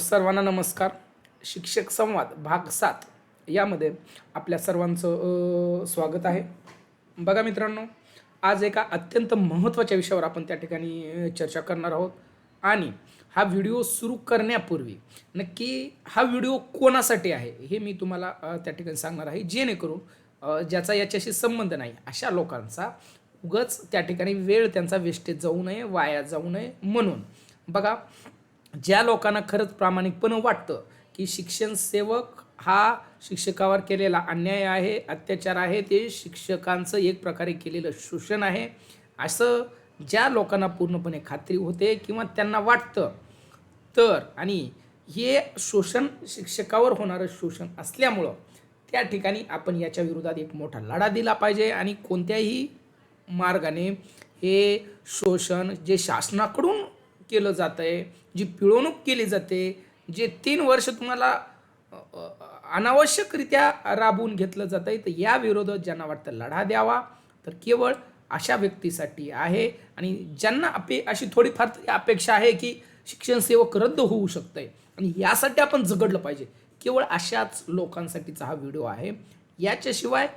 सर्वांना नमस्कार. शिक्षक संवाद भाग सात यामध्ये आपल्या सर्वांचं स्वागत आहे. बघा मित्रांनो आज एका अत्यंत महत्त्वाच्या विषयावर आपण त्या ठिकाणी चर्चा करणार आहोत. आणि हा व्हिडिओ सुरू करण्यापूर्वी नक्की हा व्हिडिओ कोणासाठी आहे हे मी तुम्हाला त्या ठिकाणी सांगणार आहे. जेणेकरून ज्याचा याच्याशी संबंध नाही अशा लोकांचा उगच त्या ठिकाणी वेळ त्यांचा वेस्टेज जाऊ नये वाया जाऊ नये म्हणून. बघा ज्या लोकांना खरंच प्रामाणिकपणे वाटतं की शिक्षण सेवक हा शिक्षकावर केलेला अन्याय आहे अत्याचार आहे ते शिक्षकांचं एक प्रकारे केलेलं शोषण आहे असं ज्या लोकांना पूर्णपणे खात्री होते किंवा त्यांना वाटतं तर आणि हे शोषण शिक्षकावर होणारं शोषण असल्यामुळं त्या ठिकाणी आपण याच्या विरोधात एक मोठा लढा दिला पाहिजे आणि कोणत्याही मार्गाने हे शोषण जे शासनाकडून केलं जातं आहे जी पिळवणूक केली जाते जे तीन वर्ष तुम्हाला अनावश्यकरित्या राबवून घेतलं जातं आहे तर या विरोधात ज्यांना वाटतं लढा द्यावा तर केवळ अशा व्यक्तीसाठी आहे. आणि ज्यांना अपे अशी थोडीफार तरी अपेक्षा आहे की शिक्षण सेवक रद्द होऊ शकतंय. आणि यासाठी आपण झगडलं पाहिजे. केवळ अशाच लोकांसाठीचा हा व्हिडिओ आहे. याच्याशिवाय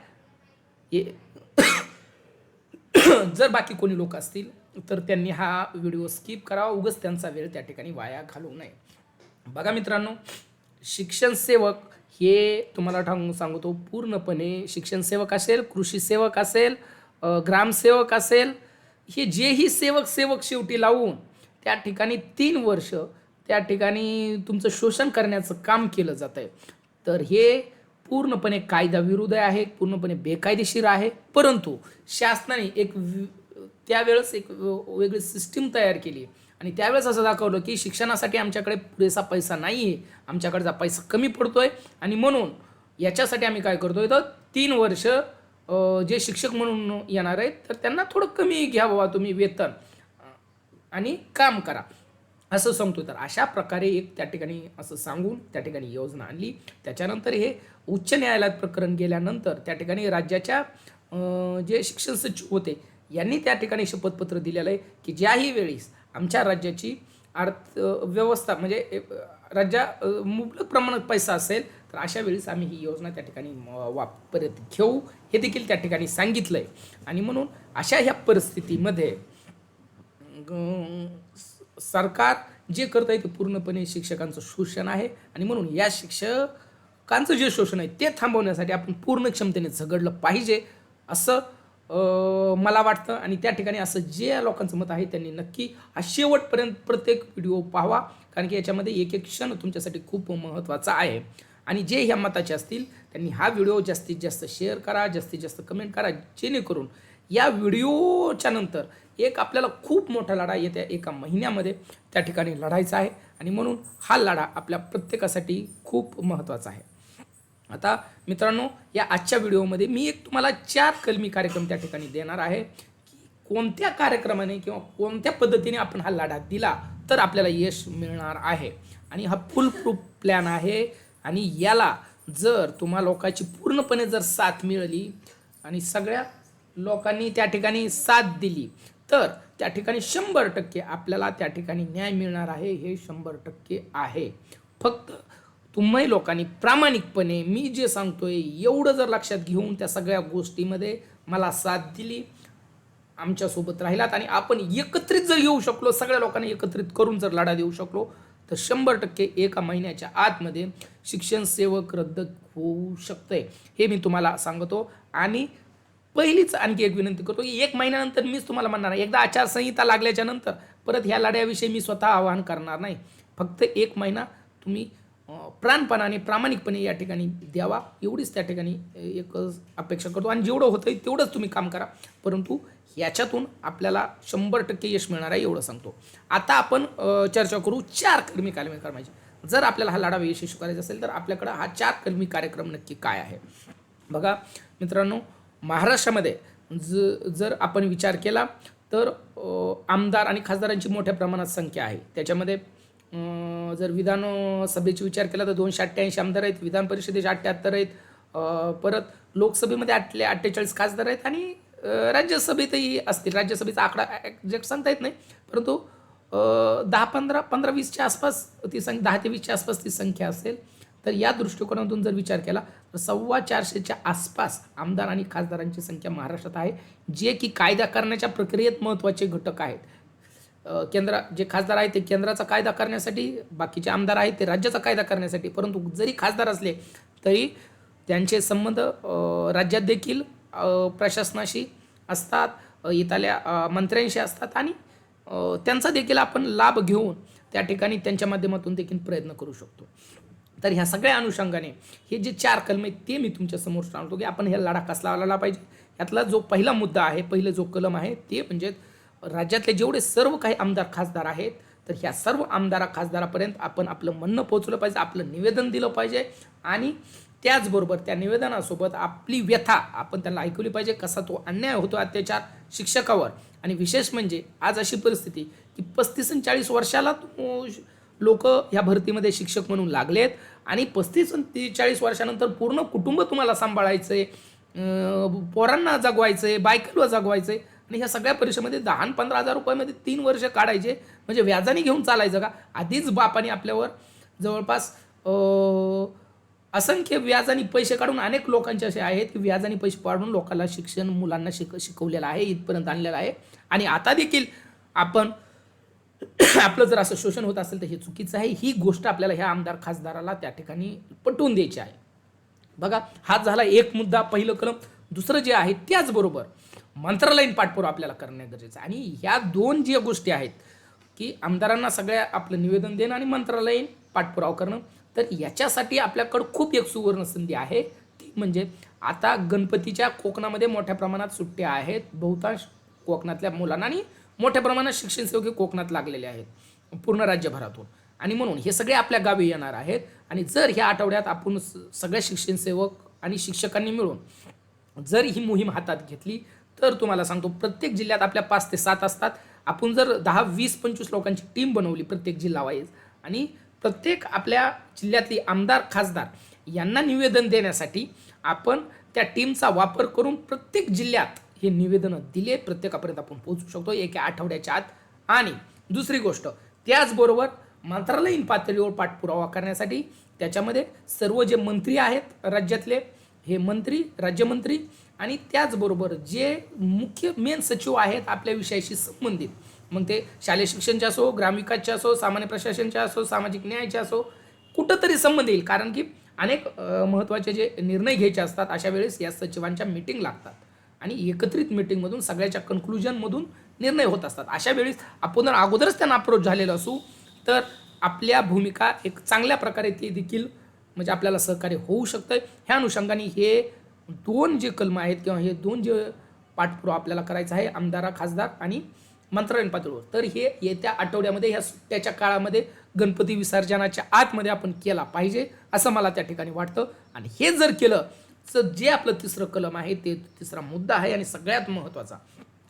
जर बाकी कोणी लोक असतील तर त्यांनी हा व्हिडिओ स्किप करावा. उगच त्यांचा वेळ त्या ठिकाणी वाया घालवू नये. बघा मित्रांनो शिक्षण सेवक हे तुम्हाला ठाऊ सांगतो पूर्णपणे शिक्षण सेवक असेल कृषी सेवक असेल ग्रामसेवक असेल हे जेही सेवक सेवक शेवटी लावून त्या ठिकाणी तीन वर्ष त्या ठिकाणी तुमचं शोषण करण्याचं काम केलं जातं आहे तर हे पूर्णपणे कायदा विरुद्ध आहे पूर्णपणे बेकायदेशीर आहे. परंतु शासनाने एक वि- त्यावेळेस एक वेगळी सिस्टीम तयार केली. आणि त्यावेळेस असं दाखवलं की शिक्षणासाठी आमच्याकडे पुरेसा पैसा नाही आहे आमच्याकडचा पैसा कमी पडतो आहे आणि म्हणून याच्यासाठी आम्ही काय करतोय तर तीन वर्ष जे शिक्षक म्हणून येणार आहेत तर त्यांना थोडं कमी घ्या बाबा तुम्ही वेतन. आणि काम करा. असं सांगतो तर अशा प्रकारे एक त्या ठिकाणी असं सांगून त्या ठिकाणी योजना आणली. त्याच्यानंतर हे उच्च न्यायालयात प्रकरण गेल्यानंतर त्या ठिकाणी राज्याच्या जे शिक्षण सचिव होते यांनी त्या ठिकाणी शपथपत्र दिलेलं आहे की ज्याही वेळेस आमच्या राज्याची अर्थ व्यवस्था म्हणजे राज्या मुबलक प्रमाणात पैसा असेल तर अशा वेळेस आम्ही ही योजना त्या ठिकाणी अ, वापरत घेऊ हे देखील त्या ठिकाणी सांगितलं आहे आणि म्हणून अशा ह्या परिस्थितीमध्ये सरकार जे करत आहे ते पूर्णपणे शिक्षकांचं शोषण आहे. आणि म्हणून या शिक्षकांचं जे शोषण आहे ते थांबवण्यासाठी आपण पूर्ण क्षमतेने झगडलं पाहिजे असं मला वाटतं आणि त्या ठिकाणी असं जे लोकांचं मत आहे त्यांनी नक्की हा शेवटपर्यंत प्रत्येक व्हिडिओ पाहावा कारण की याच्यामध्ये एक एक क्षण तुमच्यासाठी खूप महत्त्वाचा आहे. आणि जे ह्या मताचे असतील त्यांनी हा व्हिडिओ जास्तीत जास्त शेअर करा जास्तीत जास्त कमेंट करा जेणेकरून या व्हिडिओच्या नंतर एक आपल्याला खूप मोठा लढा येत्या एका महिन्यामध्ये त्या ठिकाणी लढायचा आहे. आणि म्हणून हा लढा आपल्या प्रत्येकासाठी खूप महत्त्वाचा आहे. आता मित्रांनो या आजच्या व्हिडिओमध्ये मी एक तुम्हाला चार कलमी कार्यक्रम त्या ठिकाणी देणार आहे. की कोणत्या कार्यक्रमाने किंवा कोणत्या पद्धतीने आपण हा लढा दिला तर आपल्याला यश मिळणार आहे? आणि हा फुल प्रूफ प्लॅन आहे. आणि याला जर तुम्हा लोकांची पूर्णपणे जर साथ मिळाली आणि सगळ्या लोकांनी त्या ठिकाणी साथ दिली तर त्या ठिकाणी शंभर टक्के आपल्याला त्या ठिकाणी न्याय मिळणार आहे. हे शंभर टक्के आहे. फक्त तुम्ही लोकांनी प्रामाणिकपणे मी जे सांगतोय एवढं जर लक्षात घेऊन त्या सगळ्या गोष्टीमध्ये मला साथ दिली आमच्यासोबत राहिलात आणि आपण एकत्रित जर येऊ शकलो सगळ्या लोकांनी एकत्रित करून जर लढा देऊ शकलो तर शंभर टक्के एका महिन्याच्या आतमध्ये शिक्षण सेवक रद्द होऊ शकतंय. हे मी तुम्हाला सांगतो आणि पहिलीच आणखी एक विनंती करतो की एक महिन्यानंतर मीच तुम्हाला म्हणणार आहे एकदा आचारसंहिता लागल्याच्या नंतर परत ह्या लढ्याविषयी मी स्वतः आवाहन करणार नाही. फक्त एक महिना तुम्ही प्राणपणाने प्रामाणिकपणे या ठिकाणी द्यावा. एवढीच त्या ठिकाणी एक अपेक्षा करतो. आणि जेवढं होतं तेवढंच तुम्ही काम करा. परंतु याच्यातून आपल्याला शंभर टक्के यश मिळणार आहे एवढं सांगतो. आता आपण चर्चा करू चार कलमी कार्यक्रमाची. जर आपल्याला हा लढा यशस्वी करायचा असेल तर आपल्याकडं हा चार कलमी कार्यक्रम नक्की काय आहे? बघा मित्रांनो महाराष्ट्रामध्ये ज जर आपण विचार केला तर आमदार आणि खासदारांची मोठ्या प्रमाणात संख्या आहे. त्याच्यामध्ये जर विधानसभेची विचार केला तर दोनशे अठ्ठ्याऐंशी आमदार आहेत विधान परिषदेचे अठ्ठ्याहत्तर आहेत परत लोकसभेमध्ये आठले अठ्ठेचाळीस खासदार आहेत आणि राज्यसभेतही असतील. राज्यसभेचा आकडा एक्झॅक्ट सांगता येत नाही परंतु दहा पंधरा पंधरा वीसच्या आसपास ती संख्या दहा ते वीसच्या आसपास ती संख्या असेल. तर या दृष्टिकोनातून जर विचार केला तर सव्वा चारशेच्या आसपास आमदार आणि खासदारांची संख्या महाराष्ट्रात आहे जे की कायदा करण्याच्या प्रक्रियेत महत्त्वाचे घटक आहेत. केंद्र जे खासदार आहेत ते केंद्राचा कायदा करण्यासाठी बाकीचे आमदार आहेत ते राज्याचा कायदा करण्यासाठी परंतु जरी खासदार असले तरी त्यांचे संबंध राज्यात देखील प्रशासनाशी असतात इथल्या मंत्र्यांशी असतात आणि त्यांचा देखील आपण लाभ घेऊन त्या ठिकाणी त्यांच्या माध्यमातून देखील प्रयत्न करू शकतो. तर ह्या सगळ्या अनुषंगाने हे जे चार कलम आहेत ते मी तुमच्यासमोर सांगतो की आपण हे लढा कसला लावला पाहिजे. यातला जो पहिला मुद्दा आहे पहिलं जो कलम आहे ते म्हणजे राज्यातले जेवढे सर्व काही आमदार खासदार आहेत तर ह्या सर्व आमदारा खासदारापर्यंत आपण आपलं म्हणणं पोहोचलं पाहिजे आपलं निवेदन दिलं पाहिजे आणि त्याचबरोबर त्या निवेदनासोबत आपली व्यथा आपण त्यांना ऐकवली पाहिजे कसा तो अन्याय होतो अत्याचार शिक्षकावर. आणि विशेष म्हणजे आज अशी परिस्थिती की पस्तीस आणि चाळीस वर्षाला लोक ह्या भरतीमध्ये शिक्षक म्हणून लागलेत आणि पस्तीस आणि चाळीस वर्षानंतर पूर्ण कुटुंब तुम्हाला सांभाळायचं आहे पोरांना जगवायचं आहे बायकलवर जगवायचं आहे आणि ह्या सगळ्या परीक्षेमध्ये दहा पंधरा हजार रुपयामध्ये तीन वर्ष काढायचे. म्हणजे व्याजाने घेऊन चालायचं का? आधीच बापाने आपल्यावर जवळपास असंख्य असंख्य व्याजाने पैसे काढून अनेक लोकांचे असे आहेत की व्याजाने पैसे पाडून लोकांना शिक्षण मुलांना शिक शिकवलेलं आहे इथपर्यंत आणलेलं आहे. आणि आता देखील आपण आपलं जर असं शोषण होत असेल तर हे चुकीचं आहे. ही गोष्ट आपल्याला ह्या आमदार खासदाराला त्या ठिकाणी पटवून द्यायची आहे. बघा हा झाला एक मुद्दा पहिलं कलम. दुसरं जे आहे त्याचबरोबर मंत्रालयीन पाठपुरावा आपल्याला करणे गरजेचं आहे. आणि ह्या दोन ज्या गोष्टी आहेत की आमदारांना सगळ्या आपलं निवेदन देणं आणि मंत्रालयीन पाठपुरावा करणं तर याच्यासाठी आपल्याकडं खूप एक सुवर्ण संधी आहे. ती म्हणजे आता गणपतीच्या कोकणामध्ये मोठ्या प्रमाणात सुट्ट्या आहेत. बहुतांश कोकणातल्या मुलांना आणि मोठ्या प्रमाणात शिक्षण सेवक हे कोकणात लागलेले आहेत पूर्ण राज्यभरातून. आणि म्हणून हे सगळे आपल्या गावी येणार आहेत. आणि जर ह्या आठवड्यात आपण स- सगळ्या शिक्षण सेवक आणि शिक्षकांनी मिळून जर ही मोहीम हातात घेतली तर तुम्हाला सांगतो प्रत्येक जिल्ह्यात आपल्या पाच ते सात असतात. आपण जर दहा वीस पंचवीस लोकांची टीम बनवली प्रत्येक जिल्हा वाईज आणि प्रत्येक आपल्या जिल्ह्यातली आमदार खासदार यांना निवेदन देण्यासाठी आपण त्या टीमचा वापर करून प्रत्येक जिल्ह्यात हे निवेदनं दिले प्रत्येकापर्यंत आपण पोहोचू शकतो एका आठवड्याच्या आत. आणि दुसरी गोष्ट त्याचबरोबर मंत्रालयीन पातळीवर पाठपुरावा करण्यासाठी त्याच्यामध्ये सर्व जे मंत्री आहेत राज्यातले हे मंत्री राज्यमंत्री आणि त्याचबरोबर जे मुख्य मेन सचिव आहेत आपल्या विषयाशी संबंधित मग ते शालेय शिक्षणचे असो ग्रामविकासचे असो सामान्य प्रशासनचे असो सामाजिक न्यायाचे असो कुठंतरी संबंध येईल. कारण की अनेक महत्त्वाचे जे निर्णय घ्यायचे असतात अशा वेळेस या सचिवांच्या मीटिंग लागतात. आणि एकत्रित मीटिंगमधून सगळ्याच्या कन्क्लुजनमधून निर्णय होत असतात. अशा वेळेस आपण जर अगोदरच त्यांना अप्रोच झालेलं असू तर आपल्या भूमिका एक चांगल्या प्रकारे ते देखील म्हणजे आपल्याला सहकार्य होऊ शकतं ह्या अनुषंगाने हे दोन जे कलम आहेत किंवा हे दोन जे पाठपुरावा आपल्याला करायचा आहे आमदारा खासदार आणि मंत्रालयीन पातळीवर. तर हे येत्या आठवड्यामध्ये ह्या सुट्ट्याच्या काळामध्ये गणपती विसर्जनाच्या आतमध्ये आपण केला पाहिजे असं मला त्या ठिकाणी वाटतं. आणि हे जर केलं तर जे आपलं तिसरं कलम आहे ते तिसरा मुद्दा आहे आणि सगळ्यात महत्त्वाचा.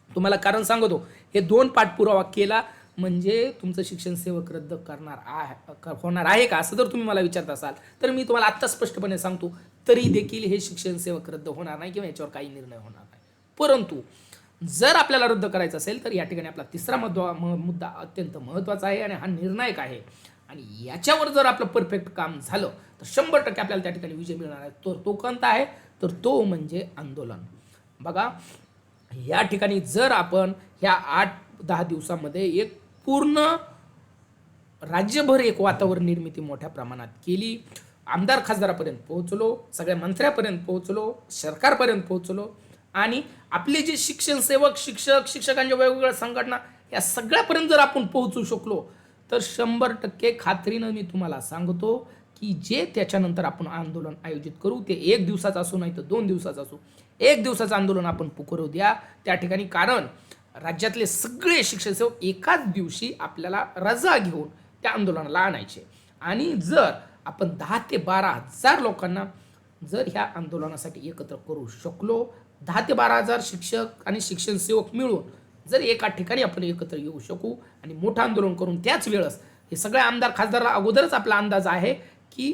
तुम्हाला कारण सांगतो हे दोन पाठपुरावा केला म्हणजे तुमचं शिक्षण सेवक रद्द करणार आहे क- होणार आहे का? असं जर तुम्ही मला विचारत असाल तर मी तुम्हाला आत्ता स्पष्टपणे सांगतो तरी देखील हे शिक्षण सेवक रद्द होणार नाही किंवा याच्यावर काही निर्णय होणार नाही. परंतु जर आपल्याला रद्द करायचं असेल तर या ठिकाणी आपला तिसरा मुद्दा म- मुद्दा अत्यंत महत्त्वाचा आहे आणि हा निर्णायक आहे. आणि याच्यावर जर आपलं परफेक्ट काम झालं तर शंभर टक्के आपल्याला त्या ठिकाणी विजय मिळणार आहे. तर तो कोणता आहे तर तो म्हणजे आंदोलन. बघा या ठिकाणी जर आपण ह्या आठ दहा दिवसामध्ये एक पूर्ण राज्यभर एक वातावरण निर्मिती मोठ्या प्रमाणात केली. आमदार खासदारापर्यंत पोहोचलो सगळ्या मंत्र्यापर्यंत पोहोचलो सरकारपर्यंत पोहोचलो आणि आपले जे शिक्षण सेवक शिक्षक शिक्षकांच्या वेगवेगळ्या संघटना या सगळ्यापर्यंत जर आपण पोहोचू शकलो तर शंभर टक्के खात्रीनं मी तुम्हाला सांगतो की जे त्याच्यानंतर आपण आंदोलन आयोजित करू ते एक दिवसाचं असो नाही तर दोन दिवसाचं असो एक दिवसाचं आंदोलन आपण पुकारू द्या. त्या ठिकाणी कारण राज्यातले सगळे शिक्षण सेवक एकाच दिवशी आपल्याला रजा घेऊन त्या आंदोलनाला आणायचे. आणि जर आपण दहा ते बारा हजार लोकांना जर ह्या आंदोलनासाठी एकत्र करू शकलो दहा ते बारा हजार शिक्षक आणि शिक्षण सेवक मिळून जर एका ठिकाणी आपण एकत्र येऊ शकू आणि मोठं आंदोलन करून त्याच वेळेस हे सगळे आमदार खासदारला अगोदरच आपला अंदाज आहे की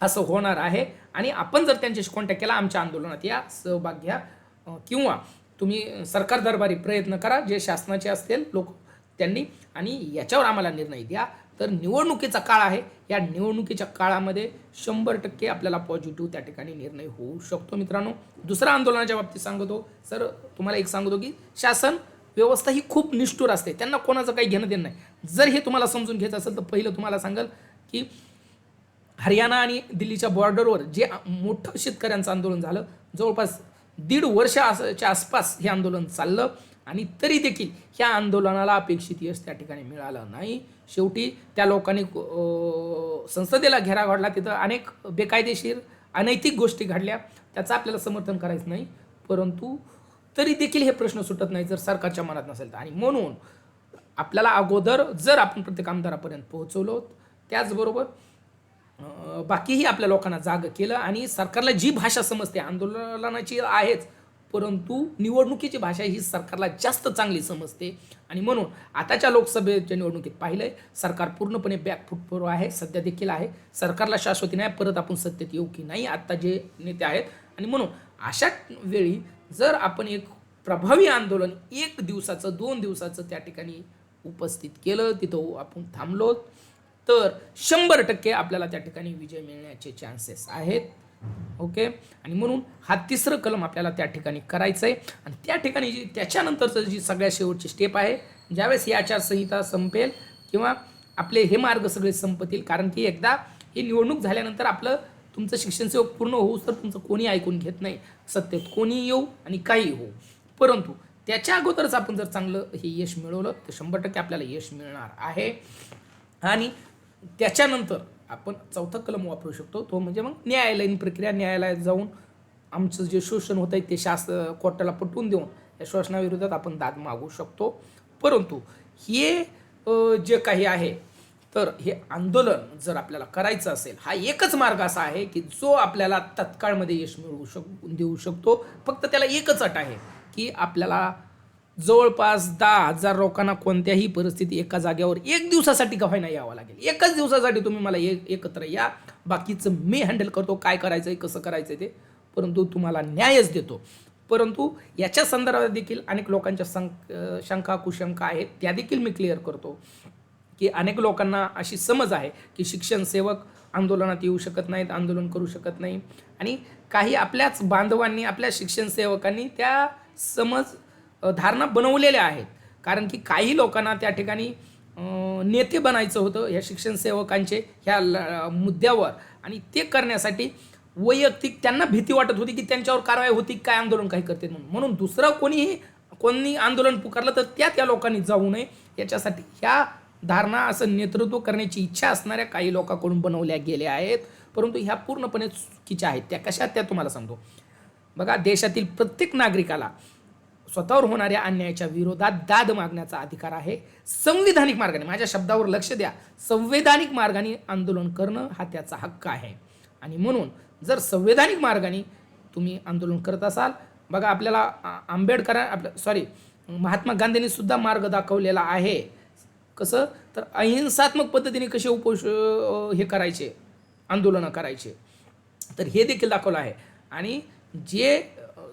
असं होणार आहे. आणि आपण जर त्यांच्याशी कॉन्टॅक्ट केला आमच्या आंदोलनात या सहभाग घ्या. किंवा तुम्ही सरकार दरबारी प्रयत्न करा जे शासनाचे असतील लोक त्यांनी आणि याच्यावर आम्हाला निर्णय द्या. तर निवडणुकीचा काळ आहे. या निवडणुकीच्या काळामध्ये शंभर टक्के आपल्याला पॉझिटिव्ह त्या ठिकाणी निर्णय होऊ शकतो मित्रांनो. दुसऱ्या आंदोलनाच्या बाबतीत सांगतो. सर तुम्हाला एक सांगतो की शासन व्यवस्था ही खूप निष्ठुर असते. त्यांना कोणाचं काही घेणं देणं नाही. जर हे तुम्हाला समजून घ्यायचं असेल तर पहिलं तुम्हाला सांगाल की हरियाणा आणि दिल्लीच्या बॉर्डरवर जे मोठं शेतकऱ्यांचं आंदोलन झालं जवळपास दीड वर्षाच्या आसपास हे आंदोलन चाललं आणि तरी देखील ह्या आंदोलनाला अपेक्षित यश त्या ठिकाणी मिळालं नाही. शेवटी त्या लोकांनी संसदेला घेरा घडला तिथं अनेक बेकायदेशीर अनैतिक गोष्टी घडल्या. त्याचं आपल्याला समर्थन करायचं नाही. परंतु तरी देखील हे प्रश्न सुटत नाही जर सरकारच्या मनात नसेल तर. आणि म्हणून आपल्याला अगोदर जर आपण प्रत्येक आमदारापर्यंत पोहोचवलो त्याचबरोबर बाकीही आपल्या लोकांना जाग केलं आणि सरकारला जी भाषा समजते आंदोलनाची आहेच परंतु निवडणुकीची भाषा ही सरकारला जास्त चांगली समजते. आणि म्हणून आताच्या लोकसभेच्या निवडणुकीत पाहिलंय सरकार पूर्णपणे बॅकफुटवर आहे सध्या देखील आहे. सरकारला शाश्वती नाही परत आपण सत्तेत येऊ की नाही आत्ता जे नेते आहेत. आणि म्हणून अशा वेळी जर आपण एक प्रभावी आंदोलन एक दिवसाचं दोन दिवसाचं त्या ठिकाणी उपस्थित केलं तिथं आपण थांबलो तर शंभर टक्के आपल्याला त्या ठिकाणी विजय मिळण्याचे चान्सेस आहेत. ओके आणि म्हणून हा तिसरं कलम आपल्याला त्या ठिकाणी करायचं आहे. आणि त्या ठिकाणी जी त्याच्यानंतरचं जी सगळ्या शेवटची स्टेप आहे ज्यावेळेस ही आचारसंहिता संपेल किंवा आपले हे मार्ग सगळे संपतील कारण की एकदा ही निवडणूक झाल्यानंतर आपलं तुमचं शिक्षण सेवक पूर्ण होऊ तर तुमचं कोणी ऐकून घेत नाही. सत्तेत कोणी येऊ आणि काही होऊ. परंतु त्याच्या अगोदरच आपण जर चांगलं हे यश मिळवलं तर शंभर टक्के आपल्याला यश मिळणार आहे. आणि त्याच्यानंतर आपण चौथा कलम वापरू शकतो. तो म्हणजे मग न्यायालयीन प्रक्रिया न्यायालयात जाऊन आमचं जे शोषण होत आहे ते शास्त्र कोर्टाला पटवून देऊन या शोषणाविरोधात आपण दाद मागू शकतो. परंतु हे जे काही आहे तर हे आंदोलन जर आपल्याला करायचं असेल हा एकच मार्ग असा आहे की जो आपल्याला तत्काळमध्ये यश मिळवू शक देऊ शकतो. फक्त त्याला एकच अट आहे की आपल्याला जवळपास दहा हजार लोकांना कोणत्याही परिस्थिती एका जागेवर एक दिवसासाठी का व्हायना यावं लागेल. एकच दिवसासाठी तुम्ही मला एक एकत्र या. बाकीचं मी हँडल करतो काय करायचं आहे कसं करायचं आहे ते. परंतु तुम्हाला न्यायच देतो. परंतु याच्या संदर्भात देखील अनेक लोकांच्या संक शंका कुशंका आहेत. त्या देखील मी क्लिअर करतो की अनेक लोकांना अशी समज आहे की शिक्षण सेवक आंदोलनात येऊ शकत नाहीत आंदोलन करू शकत नाही. आणि काही आपल्याच बांधवांनी आपल्या शिक्षण सेवकांनी त्या समज धारणा बनवलेल्या आहेत. कारण की काही लोकांना त्या ठिकाणी नेते बनायचं होतं ह्या शिक्षण सेवकांचे ह्या ल- मुद्द्यावर. आणि ते करण्यासाठी वैयक्तिक त्यांना भीती वाटत होती की त्यांच्यावर कारवाई होती काय आंदोलन काही करते म्हणून. म्हणून दुसरं कोणीही कोणी आंदोलन पुकारलं तर त्या त्या लोकांनी जाऊ नये. याच्यासाठी ह्या धारणा असं नेतृत्व करण्याची इच्छा असणाऱ्या काही लोकांकडून बनवल्या गेल्या आहेत. परंतु ह्या पूर्णपणे चुकीच्या आहेत. त्या कशा त्या तुम्हाला सांगतो. बघा देशातील प्रत्येक नागरिकाला स्वतःवर होणाऱ्या अन्यायाच्या विरोधात दाद मागण्याचा अधिकार आहे. संविधानिक मार्गाने माझ्या शब्दावर लक्ष द्या. संवैधानिक मार्गाने आंदोलन करणं हा त्याचा हक्क आहे. आणि म्हणून जर संवैधानिक मार्गाने तुम्ही आंदोलन करत असाल बघा आपल्याला आंबेडकर आपल्या सॉरी महात्मा गांधींनी सुद्धा मार्ग दाखवलेला आहे. कसं? तर अहिंसात्मक पद्धतीने कसे उपोष हे करायचे? आंदोलनं करायचे. तर हे देखील दाखवलं आहे. आणि जे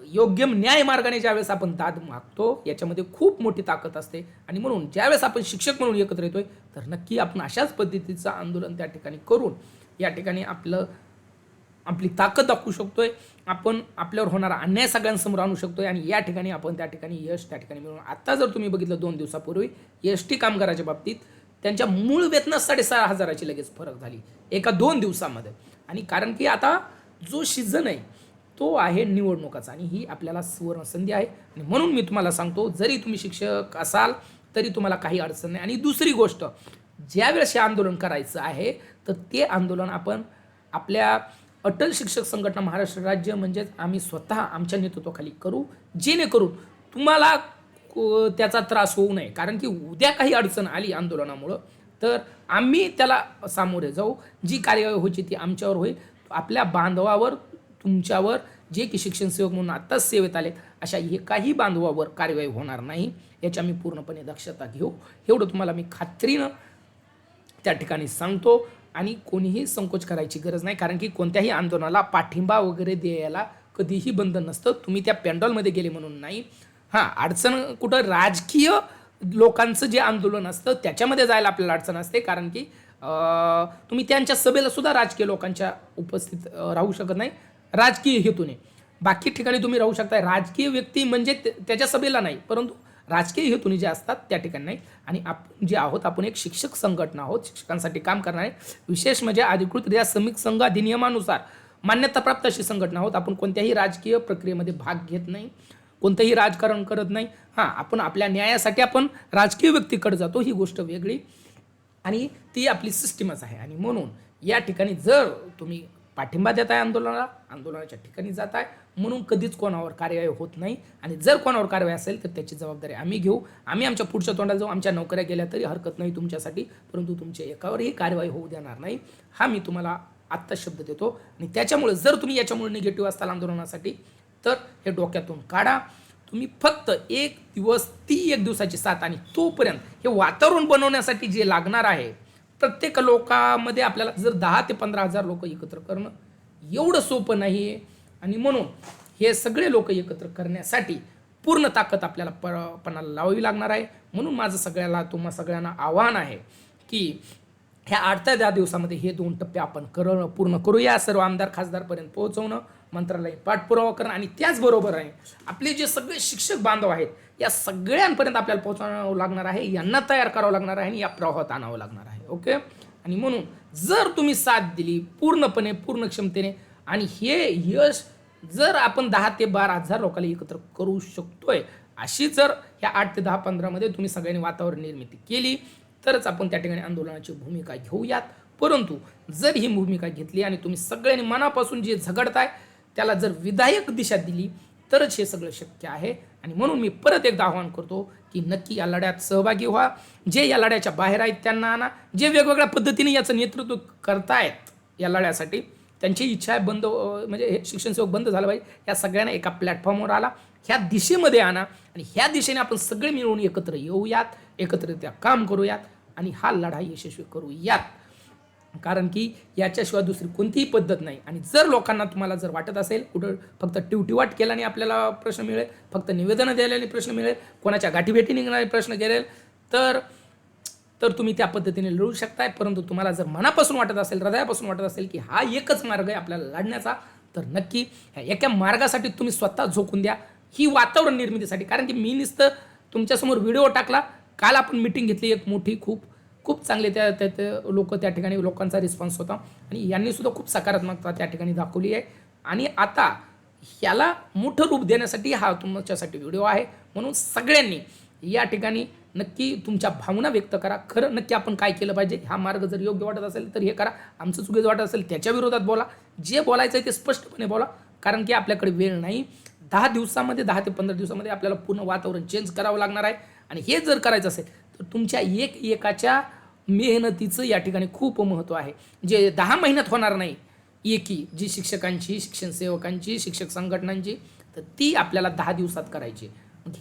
योग्य न्याय मार्गाने ज्यावेळेस आपण दाद मागतो याच्यामध्ये खूप मोठी ताकद असते. आणि म्हणून ज्यावेळेस आपण शिक्षक म्हणून एकत्र येतोय तर नक्की आपण अशाच पद्धतीचं आंदोलन त्या ठिकाणी करून या ठिकाणी आपलं आपली ताकद दाखवू शकतोय. आपण आपल्यावर होणारा अन्याय सगळ्यांसमोर आणू शकतोय आणि या ठिकाणी आपण त्या ठिकाणी यश त्या ठिकाणी मिळून आता जर तुम्ही बघितलं दोन दिवसापूर्वी एस टी कामगाराच्या बाबतीत त्यांच्या मूळ वेतनात साडेसहा हजाराची लगेच फरक झाली एका दोन दिवसामध्ये. आणि कारण की आता जो सीझन आहे तो आहे निवडणुकाचा आणि ही आपल्याला सुवर्ण संधी आहे. आणि म्हणून मी तुम्हाला सांगतो जरी तुम्ही शिक्षक असाल तरी तुम्हाला काही अडचण नाही. आणि दुसरी गोष्ट ज्यावेळेस हे आंदोलन करायचं आहे तर ते आंदोलन आपण आपल्या अटल शिक्षक संघटना महाराष्ट्र राज्य म्हणजेच आम्ही स्वतः आमच्या नेतृत्वाखाली करू. जेणेकरून तुम्हाला त्याचा त्रास होऊ नये. कारण की उद्या काही अडचण आली आंदोलनामुळं तर आम्ही त्याला सामोरे जाऊ. जी कार्यवाही व्हायची ती आमच्यावर होईल. आपल्या बांधवावर तुमच्यावर जे की शिक्षण सेवक म्हणून आत्ताच सेवेत आले अशा एकाही बांधवावर कार्यवाही होणार नाही याची आम्ही पूर्णपणे दक्षता घेऊ. एवढं तुम्हाला मी खात्रीनं त्या ठिकाणी सांगतो आणि कोणीही संकोच करायची गरज नाही कारण की कोणत्याही आंदोलनाला पाठिंबा वगैरे द्यायला कधीही बंधन नसतं. तुम्ही त्या पॅन्डॉलमध्ये गेले म्हणून नाही. हां अडचण कुठं राजकीय लोकांचं जे आंदोलन असतं त्याच्यामध्ये जायला आपल्याला अडचण असते कारण की तुम्ही त्यांच्या सभेला सुद्धा राजकीय लोकांच्या उपस्थित राहू शकत नाही. राजकीय हेतूने. बाकी ठिकाणी तुम्ही राहू शकता राजकीय व्यक्ती म्हणजे ते- त्याच्या सभेला नाही परंतु राजकीय हेतूने जे असतात त्या ठिकाणी नाही. आणि आपण जे आहोत आपण एक शिक्षक संघटना आहोत शिक्षकांसाठी काम करणारे विशेष म्हणजे अधिकृतरित्या श्रमिक संघ अधिनियमानुसार मान्यताप्राप्त अशी संघटना आहोत. आपण कोणत्याही राजकीय प्रक्रियेमध्ये भाग घेत नाही कोणतंही राजकारण करत नाही. हां आपण आपल्या न्यायासाठी आपण राजकीय व्यक्तीकडे जातो ही गोष्ट वेगळी. आणि ती आपली सिस्टीमच आहे. आणि म्हणून या ठिकाणी जर तुम्ही पाठिंबा देत आहे आंदोलनाला आंदोलनाच्या ठिकाणी जात आहे. म्हणून कधीच कोणावर कार्यवाही होत नाही. आणि जर कोणावर कारवाई असेल तर त्याची जबाबदारी आम्ही घेऊ. आम्ही आमच्या पुढच्या तोंडाला जाऊ. आमच्या नोकऱ्या गेल्या तरी हरकत नाही तुमच्यासाठी परंतु तुमच्या एकावरही कारवाई होऊ देणार नाही. हा मी तुम्हाला आत्ता शब्द देतो. आणि त्याच्यामुळे जर तुम्ही याच्यामुळे निगेटिव्ह असाल आंदोलनासाठी तर हे डोक्यातून काढा. तुम्ही फक्त एक दिवस ती एक दिवसाची साथ आणि तोपर्यंत हे वातावरण बनवण्यासाठी जे लागणार आहे प्रत्येक लोकामध्ये आपल्याला जर दहा ते पंधरा हजार लोक एकत्र करणं एवढं सोपं नाही आहे आणि म्हणून हे सगळे लोक एकत्र करण्यासाठी पूर्ण ताकद आपल्याला प पणाला लावावी लागणार आहे. म्हणून माझं सगळ्याला तुम्हा सगळ्यांना आव्हान आहे की ह्या आठ ते दहा दिवसामध्ये हे दोन टप्पे आपण करणं पूर्ण करूया. सर्व आमदार खासदारपर्यंत पोहोचवणं मंत्रालय पाठपुरावा करणं आणि त्याचबरोबर आहे आपले जे सगळे शिक्षक बांधव आहेत या सगळ्यांपर्यंत आपल्याला पोहोचवावं लागणार आहे यांना तयार करावं लागणार आहे आणि या प्रवाहात आणावं लागणार आहे ओके आणि म्हणून जर तुम्ही साथ दिली पूर्णपणे पूर्ण क्षमतेने आणि हे यश जर आपण दहा ते बारा हजार लोकांना एकत्र करू शकतोय अशी जर ह्या आठ ते दहा पंधरामध्ये तुम्ही सगळ्यांनी वातावरण निर्मिती केली तरच आपण त्या ठिकाणी आंदोलनाची भूमिका घेऊयात. परंतु जर ही भूमिका घेतली आणि तुम्ही सगळ्यांनी मनापासून जे झगडताय त्याला जर विधायक दिशा दिली तरच हे सगळं शक्य आहे. आणि म्हणून मी परत एकदा आवाहन करतो की नक्की या लढ्यात सहभागी व्हा. जे या लढ्याच्या बाहेर आहेत त्यांना आणा. जे वेगवेगळ्या पद्धतीने याचं नेतृत्व करतायत या लढ्यासाठी त्यांची इच्छा आहे बंद म्हणजे हे शिक्षण सेवक बंद झालं पाहिजे. या सगळ्यांना एका प्लॅटफॉर्मवर आला. ह्या दिशेमध्ये आणा आणि ह्या दिशेने आपण सगळे मिळून एकत्र येऊयात. एकत्रित्या काम करूयात आणि हा लढा यशस्वी करूयात. कारण की याच्याशिवाय दुसरी कोणतीही पद्धत नाही. आणि जर लोकांना तुम्हाला जर वाटत असेल कुठं फक्त टिवटिवाट केल्याने आपल्याला प्रश्न मिळेल फक्त निवेदनं द्यायला प्रश्न मिळेल कोणाच्या गाठीभेटी निघणारे प्रश्न गेलेल तर तर तुम्ही त्या पद्धतीने लढू शकताय. परंतु तुम्हाला जर मनापासून वाटत असेल हृदयापासून वाटत असेल की हा एकच मार्ग आहे आपल्याला लढण्याचा तर नक्की ह्या एका मार्गासाठी तुम्ही स्वतः झोकून द्या. ही वातावरण निर्मितीसाठी. कारण की मी नुसतं तुमच्यासमोर व्हिडिओ टाकला काल आपण मिटिंग घेतली एक मोठी खूप खूप चांगले त्या त्या लोक त्या ठिकाणी लोकांचा रिस्पॉन्स होता. आणि यांनीसुद्धा खूप सकारात्मकता त्या ठिकाणी दाखवली आहे. आणि आता ह्याला मोठं रूप देण्यासाठी हा तुमच्यासाठी व्हिडिओ आहे. म्हणून सगळ्यांनी या ठिकाणी नक्की तुमच्या भावना व्यक्त करा. खरं नक्की आपण काय केलं पाहिजे हा मार्ग जर योग्य वाटत असेल तर हे करा. आमचं चुकीचं वाटत असेल त्याच्या विरोधात बोला. जे बोलायचं आहे ते स्पष्टपणे बोला. कारण की आपल्याकडे वेळ नाही. दहा दिवसामध्ये दहा ते पंधरा दिवसामध्ये आपल्याला पूर्ण वातावरण चेंज करावं लागणार आहे. आणि हे जर करायचं असेल तर तुमच्या एक एकाच्या मेहनतीचं या ठिकाणी खूप महत्त्व आहे. जे दहा महिन्यात होणार नाही एकी जी शिक्षकांची शिक्षण सेवकांची शिक्षक संघटनांची तर ती आपल्याला दहा दिवसात करायची.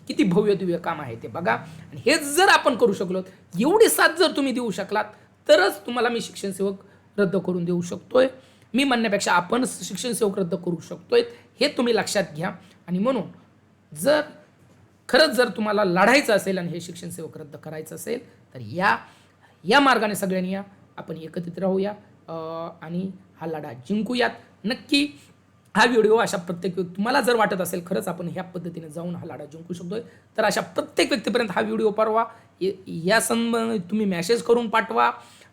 किती भव्य दिव्य काम आहे ते बघा. आणि हेच जर आपण करू शकलो एवढी साथ जर तुम्ही देऊ शकलात तरच तुम्हाला मी शिक्षण सेवक रद्द करून देऊ शकतोय. मी म्हणण्यापेक्षा आपण शिक्षण सेवक रद्द करू शकतोय. हे तुम्ही लक्षात घ्या. आणि म्हणून जर खरंच जर तुम्हाला लढायचं असेल आणि हे शिक्षण सेवक रद्द करायचं असेल तर या या मार्गाने सगळ्यांनी या. आपण एकत्रित राहूया. आणि हा लढा जिंकूयात. नक्की हा व्हिडिओ अशा प्रत्येक व्यक्ती तुम्हाला जर वाटत असेल खरंच आपण ह्या पद्धतीने जाऊन हा लढा जिंकू शकतोय तर अशा प्रत्येक व्यक्तीपर्यंत हा व्हिडिओ परवा ये- या संबंध तुम्ही मॅसेज करून पाठवा.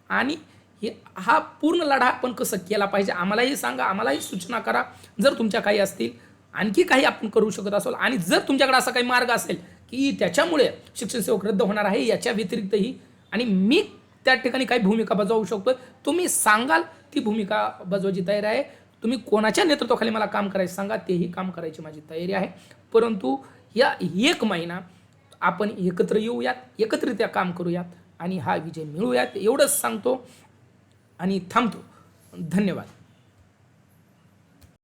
आणि हे हा पूर्ण लढा आपण कसं केला पाहिजे आम्हालाही सांगा आम्हालाही सूचना करा. जर तुमच्या काही असतील आणखी काही आपण करू शकत असाल. आणि जर तुमच्याकडे असा काही मार्ग असेल की त्याच्यामुळे शिक्षण सेवक रद्द होणार आहे याच्या व्यतिरिक्तही आणि मी त्या ठिकाणी काही भूमिका बजावू शकतो तुम्ही सांगाल ती भूमिका बजवायची तयारी आहे. तुम्ही कोणाच्या नेतृत्वाखाली मला काम करायचं सांगा तेही काम करायची माझी तयारी आहे. परंतु या एक महिना आपण एकत्र येऊयात एकत्रित्या काम करूयात आणि हा विजय मिळूयात एवढंच सांगतो आणि थांबतो. धन्यवाद.